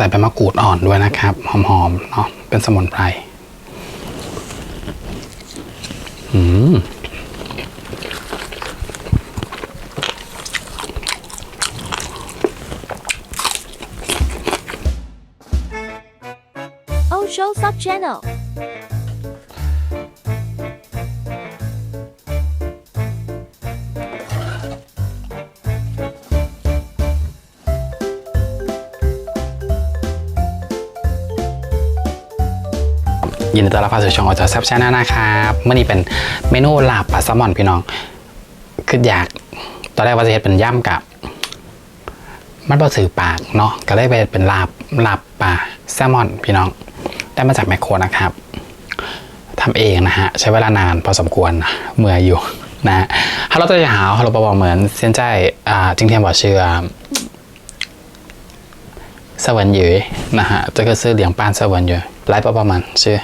ใส่ใบมะกรูดอ่อนด้วยนะครับ หอมๆเนาะเป็นสมุนไพรอืมโอโชซับชแนล。 ยินดีต้อนรับเข้าสู่ช่องออจอแซบชาแนลนะครับเมื่อนี้เป็นเมนูลาบปลาแซลมอนพี่น้องคืออยากตอนแรกว่าจะเห็นเป็นย่ำกับ มันบ่สื่อปากเนาะก็ได้เป็นเป็นลาบลาบปลาแซลมอนพี่น้อง ได้มาจากแมคโครนะครับทำเองนะฮะ ใช้เวลานานพอสมควรเมื่ออยู่นะฮัลโหลตัวจะหาวฮัลโหลปอเหมือนเส้นใจอ่าจิงเทียนบอกเชื่อสวรรค์อยู่นะฮะจะก็ซื้อเหลียงปานสวรรค์อยู่ไลฟ์ประมาณชื่อ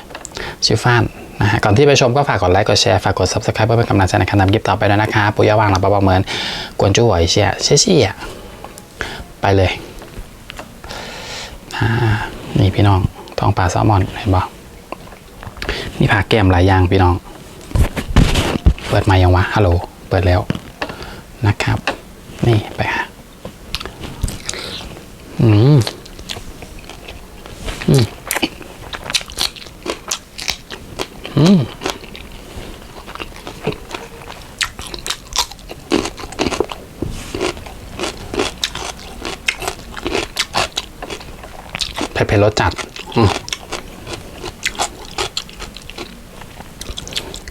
ชื่อฟ้านนะฮะก่อนที่ไปชมก็ฝากกดไลค์กดแชร์ฝากกด subscribe เพื่อเป็นกำลังใจในการทำคลิปต่อไปด้วยนะคะปุยาวางหลังปอเหมือนกวนจู้หวยเชียเชี่ยไปเลยอ่านี่พี่น้องทองปลาแซลมอนเห็นปะนี่ผักแก้มหลายอย่างพี่น้อง เปิดมายังวะฮัลโหลเปิดแล้วนะครับ นี่ไปค่ะอืม อืม อืม เผ็ดๆรสจัดอืม เ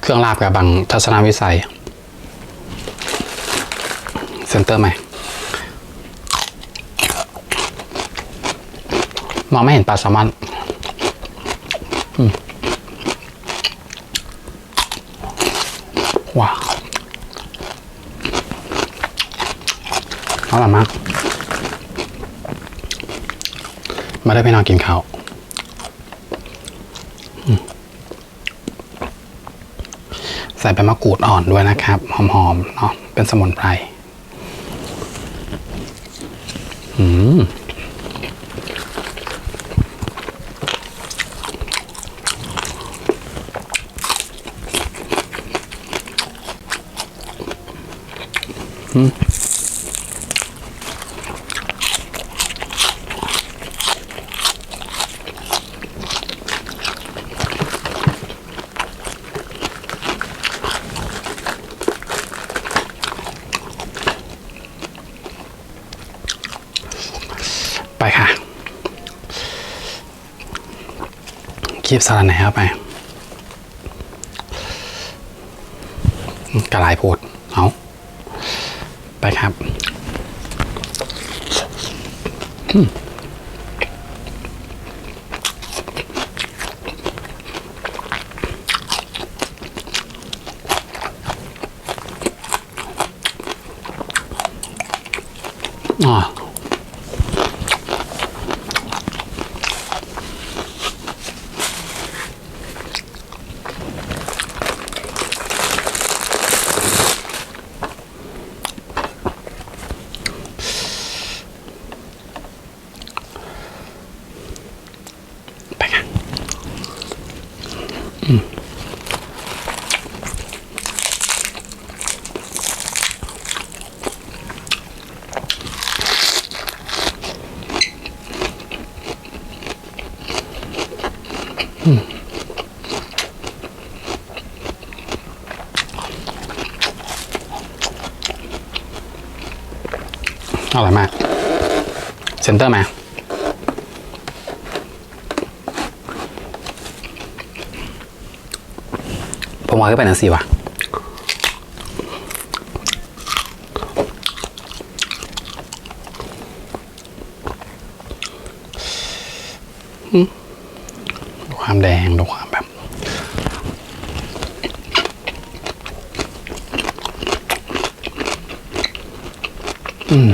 ครื่องลาบกับบางทัศนวิสัย เซนเตอร์ไหมมองไม่เห็นปลาแซลมอนว้าวอร่อยมาก มาได้ไปนอนกินข้าวอืม ใส่ใบมะกรูดอ่อนด้วยนะครับ หอมๆเนาะเป็นสมุนไพรอืมอืม ไปค่ะคีบสาระแหน่เข้าไปกระลายโพดเอาไปครับ อร่อยมาก เซนเตอร์มา ผมว่าก็เป็นอันสี่ว่ะ อืมดู ความแดงดูความแบบอืม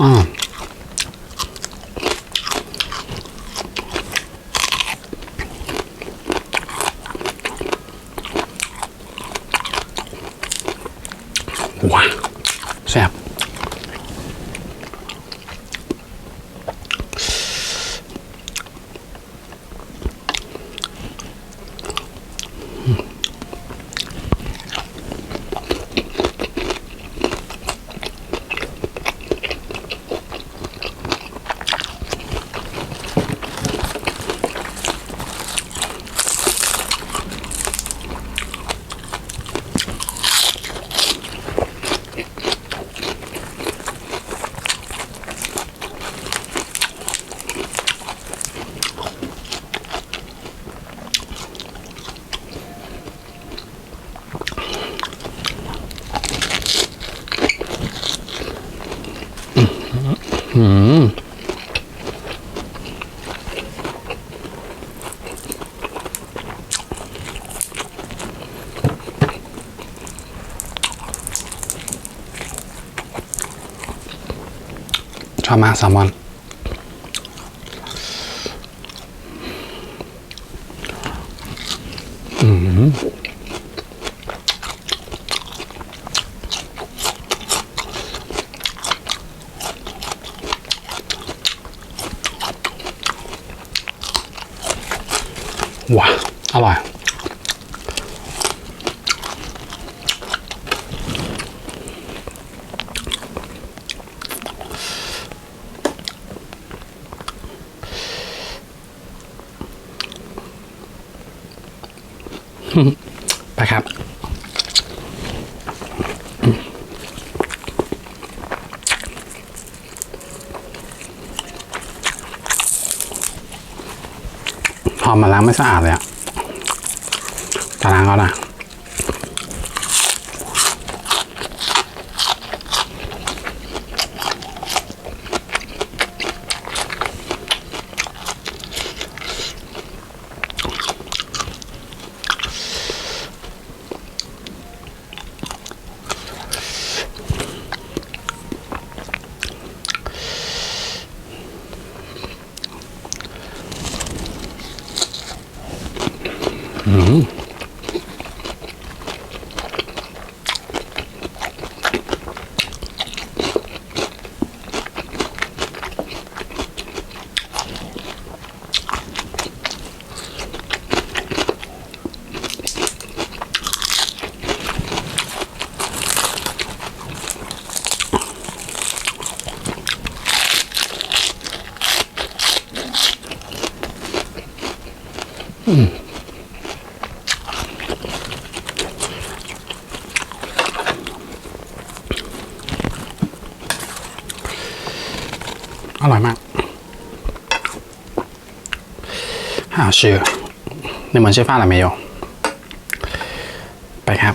อ่าว้าวแซ่บอืม ชอบมาแซลมอนอืมว้าอร่อย ไปครับหอมมาล้างไม่สะอาดเลยอะตารางเขานะ 嗯。 อร่อยมากหาชื่อในเหมือนชื่อฟ้าหรือไม่โยไปครับ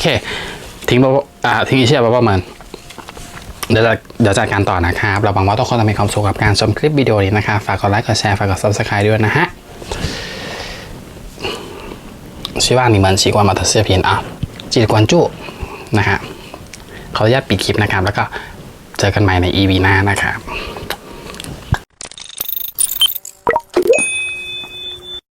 โอเค ทิ้งอ่าทิ้งอีเชียไปประมาณเดี๋ยวเดี๋ยวจัดการต่อนะครับ เราหวังว่าทุกคนจะมีความสุขกับการชมคลิปวิดีโอนี้นะครับ ฝากกดไลค์ กดแชร์ ฝากกด subscribe ด้วยนะฮะชื่อว่านี่มันชีกวนมาตัเสีพีนอะจีกวนจุนะฮะขออนุญาตปิดคลิปนะครับ แล้วก็เจอกันใหม่ใน EP หน้านะครับ